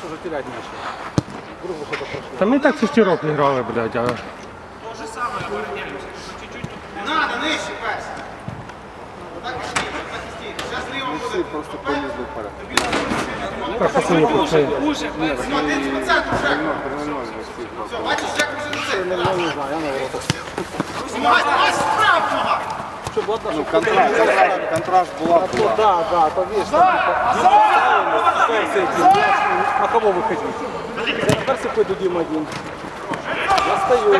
що затерять нічого. Грубо хода прошло. Та ми так шестірок не грали, блядь, а... То же саме обороняємося. Чуть-чуть тут. Не надо, нижче, пес. Так і просто полізли вперед. Уже. Смотрите по центру, бачиш, Жек вже на. Я не знаю, я на нога. Щоб Контракт, контракт, контракт була. Ну да, да, то видишь, там эти, на кого выходить? Я перси пойду Дим один. Я стою, и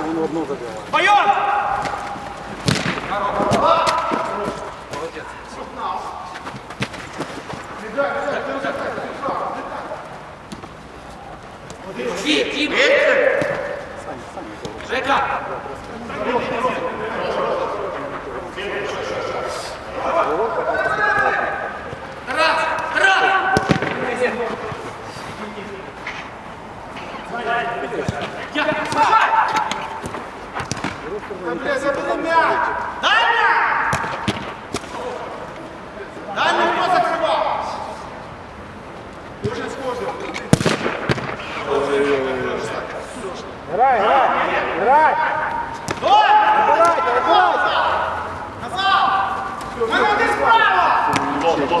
он одну забивает. Бля, забери м'яч. Дай м'яч! Дай м'яч, хто закривав. Дуже схоже. Играй, играй, играй! Давай! Назад! У мене один справа!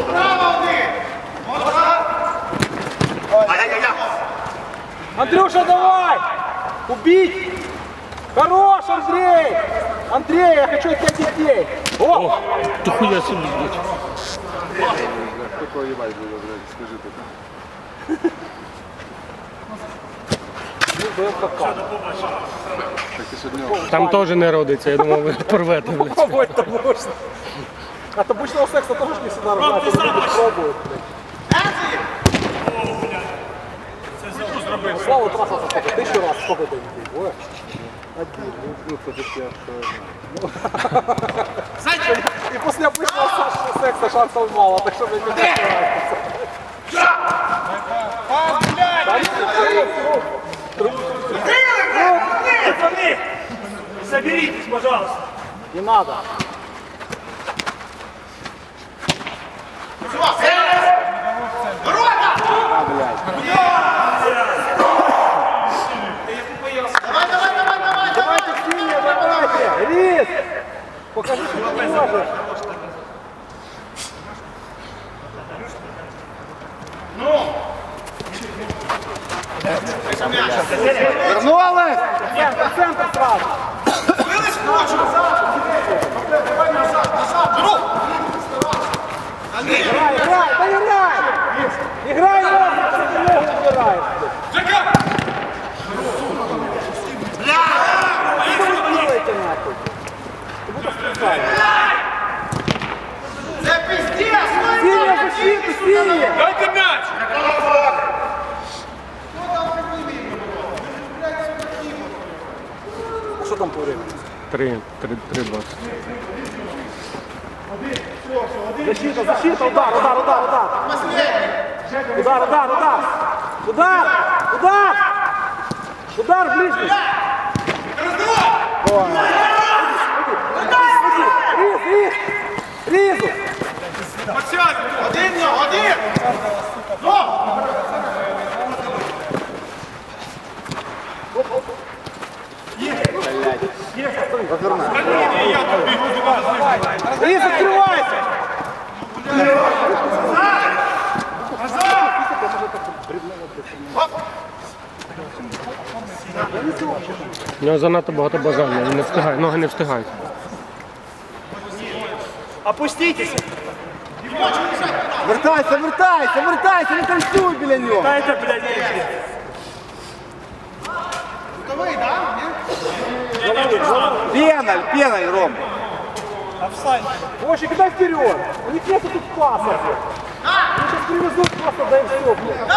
Справа один! Можна? Андрюша, давай! Убить! Хорош, Андрей! Андрей, я хочу от тебя детей! О! Ти хуя собі, блядь. Такого їбать буде, блядь, скажи ти. Так і сьогодні. Там теж не родиться, я думав, ви порвете, блядь. Пробовать-то можно. От обычного секса тоже ж не всегда рождается, но люди пробуют, блядь. Ну, Слава трасса сколько? Тысячу раз сколько детей? Ой. Один. Ну, це таке, що... И после обычного се- секса шансов мало, так что мне не нравится. Пацаны, соберитесь, пожалуйста. Не надо. Давай, давай, давай, давай, давай! Давайте сильнее, давайте. Рис! Вернулись! Центр, центр сразу. Вились прочь! Давай назад, назад! Андрій! Играй, играй, да играй! Играй ногу, что ты ногу убираешь. Жека! Что вы делаете нахуй? Ты будешь специально. Це пиздец! Синяя защита, синяя! Дайте мяч! Что там по времени? Три, три, три двадцять. Защита, защита, удар, удар, удар, удар. Удар, удар, удар. Удар, удар. Удар ближний. Різ, різ. Різу. Один, ну, один! Ну! Різ, відкривайся. У нього занадто багато бажання, він не встигає, ноги не встигають. Опуститесь! Вертайся, вертайся, вертайся, не танцюй біля нього! Дайте, блядь, деньги. Готовий, да? Пеналь, пеналь, Ром! Вовчик, кидай вперед. У них нету тут паса. Они сейчас привезут просто, да и все, блядь.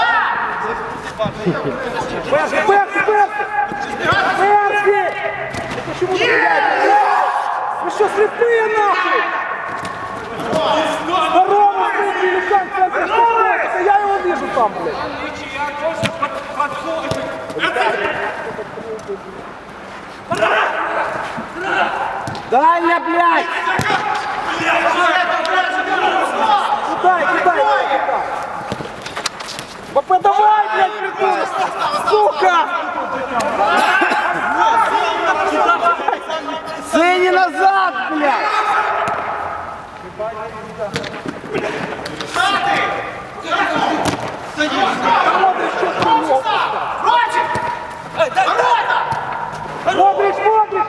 Там, блядь. Дальня, блядь! Кидай, кидай, кидай. БП Сука! Синий назад, блядь! Смотришь, смотришь!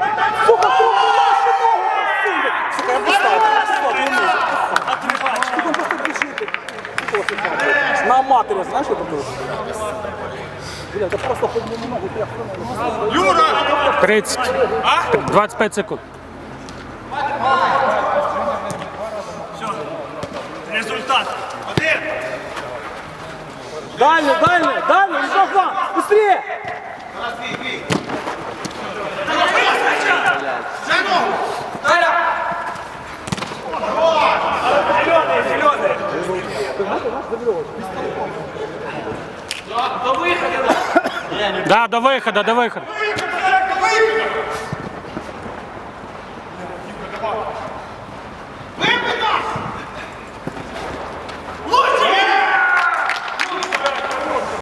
Сука, сука, наши ногу! Сука, я поставил. Он просто аматоре, знаешь, что такое? Бля, это просто хоть немного прям 30. 25 секунд. Результат. Один. Дальше, дальше, дальше, вам! Быстрее! Ногу. Зеленый, зеленый. Да, до виходу, до. Виїхали!